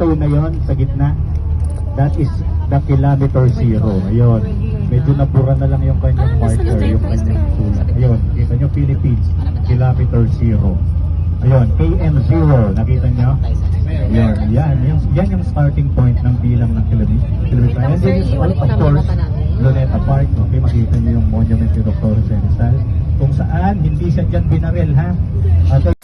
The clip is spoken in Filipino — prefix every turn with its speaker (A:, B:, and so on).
A: plateau na yon sa gitna. That is the kilometer zero. Ayun. Medyo nabura na lang yung kanyang marker, yung kanyang sulat. Ayun. Kita nyo Philippines, kilometer zero. Ayun. KM0. Nakita nyo? Ayun. Yan. Yung, yan yung starting point ng bilang ng kilometer. kilometer. And then, of course, Luneta Park. Okay, makita nyo yung monument ni Dr. Serizal. Kung saan, hindi siya dyan binaril, ha? At